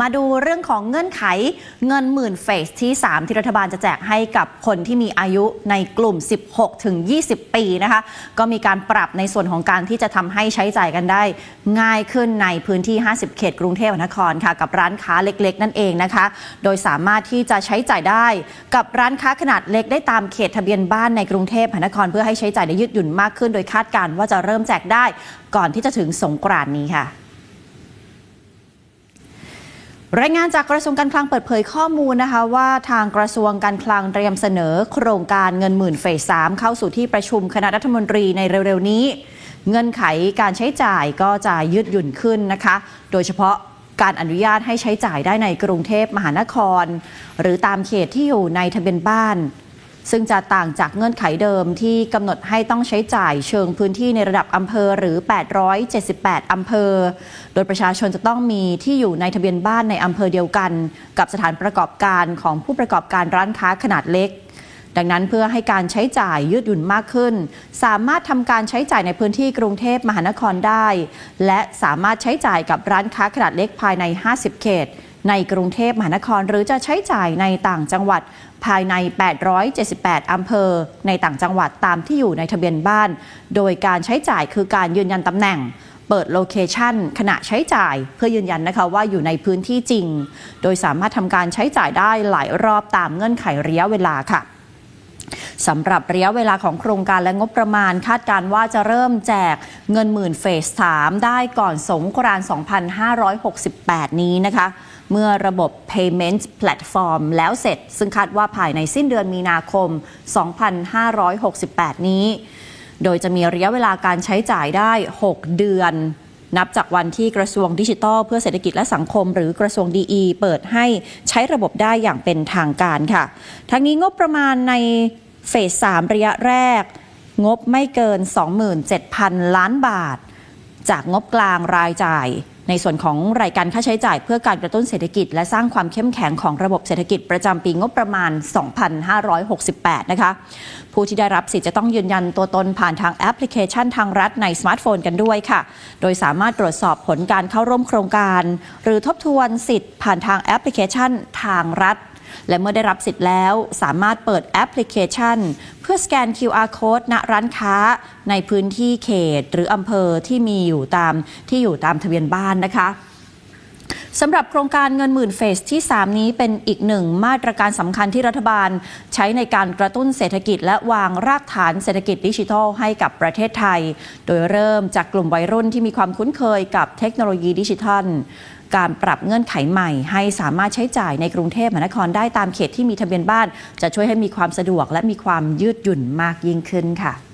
มาดูเรื่องของเงื่อนไขเงินหมื่นเฟสที่ 3 ที่รัฐบาลจะแจกให้กับคนที่มีอายุในกลุ่ม 16 ถึง 20 ปีนะคะ ก็มีการปรับในส่วนของการที่จะทำให้ใช้จ่ายกันได้ ง่ายขึ้นในพื้นที่ 50 เขตกรุงเทพมหานครค่ะ กับร้านค้าเล็กๆ นั่นเองนะคะ โดยสามารถที่จะใช้จ่ายได้กับร้านค้าขนาดเล็กได้ตามเขตทะเบียนบ้านในกรุงเทพมหานคร เพื่อให้ใช้จ่ายได้ยืดหยุ่นมากขึ้น โดยคาดการณ์ว่าจะเริ่มแจกได้ก่อนที่จะถึงสงกรานต์นี้ค่ะ รายงานจากกระทรวงการคลังเปิดเผยข้อมูลนะคะว่าทางกระทรวงการคลังเตรียมเสนอ โครงการเงินหมื่นเฟสามเข้าสู่ที่ประชุมคณะรัฐมนตรีในเร็วๆนี้ เงื่อนไขการใช้จ่ายก็จะยืดหยุ่นขึ้นนะคะ โดยเฉพาะการอนุญาตให้ใช้จ่ายได้ในกรุงเทพมหานคร หรือตามเขตที่อยู่ในทะเบียนบ้าน ซึ่งจะต่างจากเงื่อนไขเดิมที่กำหนดให้ต้องใช้จ่ายเชิงพื้นที่ในระดับอำเภอหรือ 878 อำเภอ โดยประชาชนจะต้องมีที่อยู่ในทะเบียนบ้านในอำเภอเดียวกัน กับสถานประกอบการของผู้ประกอบการร้านค้าขนาดเล็กดังนั้นเพื่อให้การใช้จ่ายยืดหยุ่นมากขึ้น สามารถทำการใช้จ่ายในพื้นที่กรุงเทพมหานครได้ และสามารถใช้จ่ายกับร้านค้าขนาดเล็กภายใน 50 เขต ในกรุงเทพมหานคร หรือจะใช้จ่ายในต่างจังหวัดภายใน 878 อำเภอ ในต่างจังหวัดตามที่อยู่ในทะเบียนบ้าน โดยการใช้จ่ายคือการยืนยันตำแหน่งเปิดโลเคชันขณะใช้จ่ายเพื่อยืนยันนะคะว่าอยู่ในพื้นที่จริง โดยสามารถทำการใช้จ่ายได้หลายรอบตามเงื่อนไขระยะเวลาค่ะสำหรับระยะเวลาของโครงการและงบประมาณ คาดการว่าจะเริ่มแจกเงินหมื่นเฟส 3 ได้ก่อนสงกรานต์2568 นี้นะคะ เมื่อระบบ payment platform แล้วเสร็จ ซึ่งคาดว่าภายในสิ้นเดือนมีนาคม 2568 นี้ โดยจะมีระยะเวลาการใช้จ่ายได้ 6 เดือน นับจากวันที่กระทรวงดิจิทัล เพื่อเศรษฐกิจและสังคม หรือกระทรวงดีเปิดให้ใช้ระบบได้อย่างเป็นทางการค่ะ ทั้งนี้งบประมาณในเฟส 3 ระยะแรก งบไม่เกิน 27,000 ล้านบาท จากงบกลางรายจ่าย ในส่วนของรายการค่าใช้จ่ายเพื่อการกระตุ้นเศรษฐกิจ และสร้างความเข้มแข็งของระบบเศรษฐกิจประจำปีงบประมาณ 2568 นะคะ ผู้ที่ได้รับสิทธิ์จะต้องยืนยันตัวตนผ่านทางแอปพลิเคชันทางรัฐในสมาร์ทโฟนกันด้วยค่ะ โดยสามารถตรวจสอบผลการเข้าร่วมโครงการ หรือทบทวนสิทธิ์ผ่านทางแอปพลิเคชันทางรัฐ และเมื่อได้รับสิทธิ์แล้วสามารถเปิดแอปพลิเคชัน เพื่อสแกน QR code ณร้านค้าในพื้นที่เขต หรืออำเภอที่มีอยู่ตามที่อยู่ตามทะเบียนบ้านนะคะสำหรับโครงการเงินหมื่นเฟสที่ 3 นี้เป็นอีกหนึ่งมาตรการสำคัญที่รัฐบาล ใช้ในการกระตุ้นเศรษฐกิจและวางรากฐานเศรษฐกิจดิจิทัลให้กับประเทศไทย โดยเริ่มจากกลุ่มวัยรุ่นที่มีความคุ้นเคยกับเทคโนโลยีดิจิทัล การปรับเงื่อนไขใหม่ ให้สามารถใช้จ่ายในกรุงเทพมหานครได้ตามเขตที่มีทะเบียนบ้าน จะช่วยให้มีความสะดวกและมีความยืดหยุ่นมากยิ่งขึ้นค่ะ